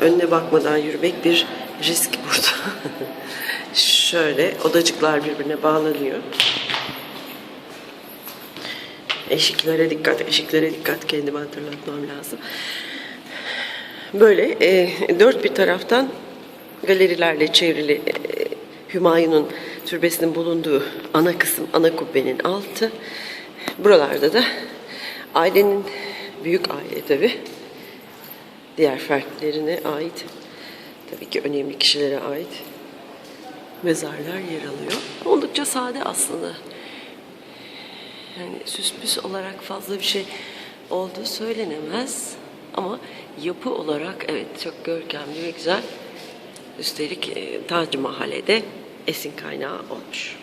önüne bakmadan yürümek bir risk burada. Şöyle odacıklar birbirine bağlanıyor. Eşiklere dikkat, eşiklere dikkat kendime hatırlatmam lazım. Böyle e, dört bir taraftan galerilerle çevrili e, Hümayun'un türbesinin bulunduğu ana kısım, ana kubbenin altı. Buralarda da ailenin, büyük aile tabi, diğer fertlerine ait, tabii ki önemli kişilere ait mezarlar yer alıyor. Oldukça sade aslında. Yani süs püs olarak fazla bir şey olduğu söylenemez. Ama yapı olarak evet çok görkemli ve güzel. Üstelik e, Tac Mahalle'de esin kaynağı olmuş.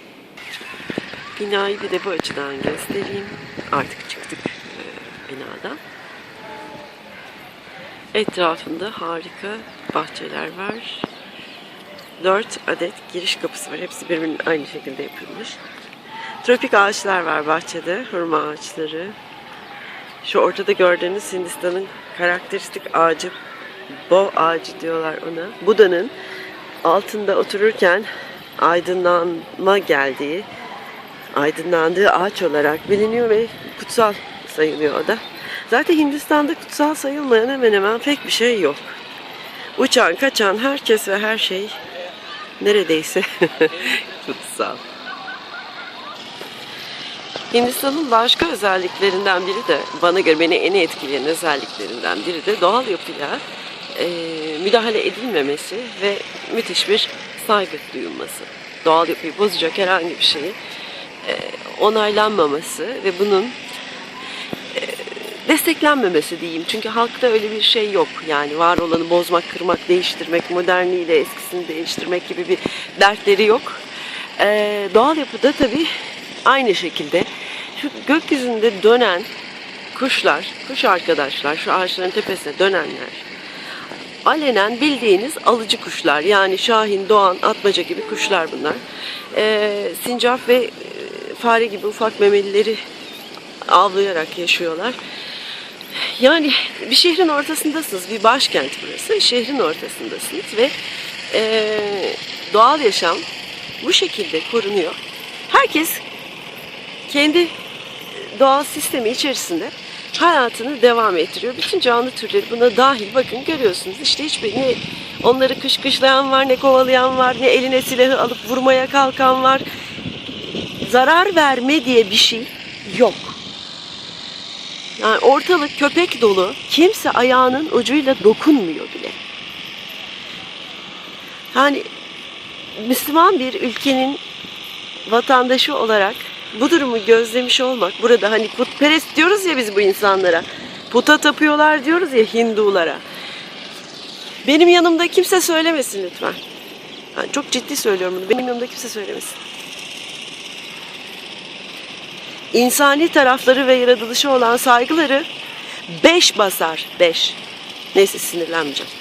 Binayı bir de bu açıdan göstereyim. Artık çıktık e, binadan. Etrafında harika bahçeler var. Dört adet giriş kapısı var. Hepsi birbirinin aynı şekilde yapılmış. Tropik ağaçlar var bahçede. Hurma ağaçları. Şu ortada gördüğünüz Hindistan'ın karakteristik ağacı Bo ağacı diyorlar ona. Buda'nın altında otururken aydınlanma geldiği, aydınlandığı ağaç olarak biliniyor ve kutsal sayılıyor o da. Zaten Hindistan'da kutsal sayılmayan hemen hemen pek bir şey yok. Uçan, kaçan herkes ve her şey neredeyse kutsal. Hindistan'ın başka özelliklerinden biri de bana göre beni en etkileyen özelliklerinden biri de doğal yapıya e, müdahale edilmemesi ve müthiş bir saygı duyulması. Doğal yapıyı bozacak herhangi bir şeyi e, onaylanmaması ve bunun desteklenmemesi diyeyim. Çünkü halkta öyle bir şey yok. Yani var olanı bozmak, kırmak, değiştirmek, modernliğiyle eskisini değiştirmek gibi bir dertleri yok. E, doğal yapıda tabii aynı şekilde şu gökyüzünde dönen kuşlar, kuş arkadaşlar, şu ağaçların tepesine dönenler, alenen bildiğiniz alıcı kuşlar. Yani şahin, doğan, atmaca gibi kuşlar bunlar. Ee, sincap ve e, fare gibi ufak memelileri avlayarak yaşıyorlar. Yani bir şehrin ortasındasınız, bir başkent burası. Şehrin ortasındasınız ve e, doğal yaşam bu şekilde korunuyor. Herkes kendi doğal sistemi içerisinde hayatını devam ettiriyor. Bütün canlı türleri buna dahil. Bakın görüyorsunuz işte hiçbir ne onları kışkışlayan var, ne kovalayan var, ne eline silahı alıp vurmaya kalkan var. Zarar verme diye bir şey yok. Yani ortalık köpek dolu. Kimse ayağının ucuyla dokunmuyor bile. Yani Müslüman bir ülkenin vatandaşı olarak bu durumu gözlemiş olmak burada hani putperest diyoruz ya biz bu insanlara. Puta tapıyorlar diyoruz ya Hindulara. Benim yanımda kimse söylemesin lütfen. Yani çok ciddi söylüyorum bunu. Benim yanımda kimse söylemesin. İnsani tarafları ve yaratılışı olan saygıları beş basar. Beş. Neyse sinirlenmeyeceğim.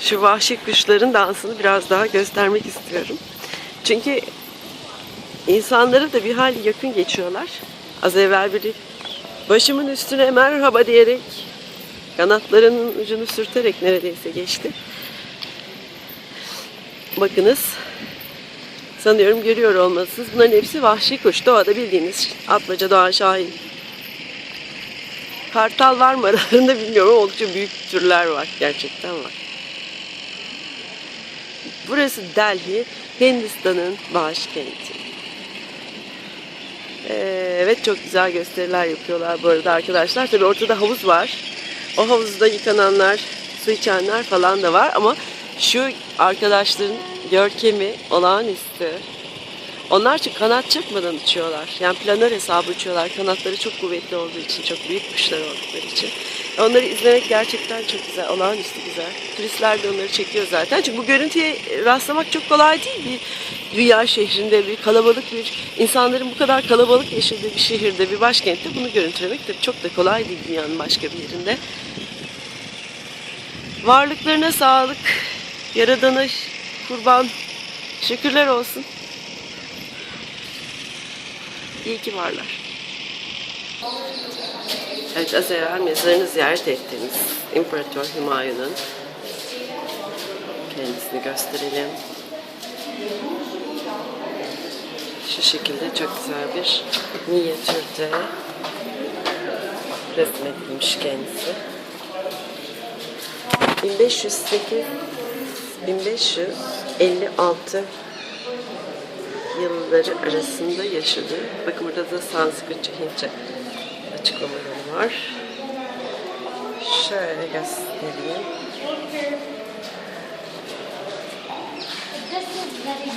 Şu vahşi kuşların dansını biraz daha göstermek istiyorum. Çünkü İnsanları da bir hali yakın geçiyorlar. Az evvel biri başımın üstüne merhaba diyerek kanatlarının ucunu sürterek neredeyse geçti. Bakınız sanıyorum görüyor olmalısınız. Bunların hepsi vahşi kuş. Doğada bildiğiniz atmaca, doğa, şahin. Kartal var mı aralarında bilmiyorum oldukça büyük türler var. Gerçekten var. Burası Delhi, Hindistan'ın başkenti. Ee, evet çok güzel gösteriler yapıyorlar bu arada arkadaşlar. Tabii ortada havuz var. O havuzda yıkananlar, su içenler falan da var ama şu arkadaşların görkemi olağanüstü. Onlar çünkü kanat çırpmadan uçuyorlar. Yani planör hesabı uçuyorlar. Kanatları çok kuvvetli olduğu için, çok büyük kuşlar oldukları için. Onları izlemek gerçekten çok güzel, olağanüstü güzel. Turistler de onları çekiyor zaten. Çünkü bu görüntüye rastlamak çok kolay değil. Bir dünya şehrinde, bir kalabalık bir insanların bu kadar kalabalık yaşadığı bir şehirde, bir başkentte bunu görüntülemek tabii çok da kolay değil dünyanın başka bir yerinde. Varlıklarına sağlık, yaradana kurban, şükürler olsun. İyi ki varlar. Evet, az evvel mezarını ziyaret ettiğimiz İmparator Hümayun'un kendisini gösterelim. Şu şekilde çok güzel bir minyatürde resmedilmiş kendisi. 1508 1556 yılları arasında yaşadı. Bakın burada da Sanskritçe, Hintçe açıklamaları var. Şöyle göstereyim. This is very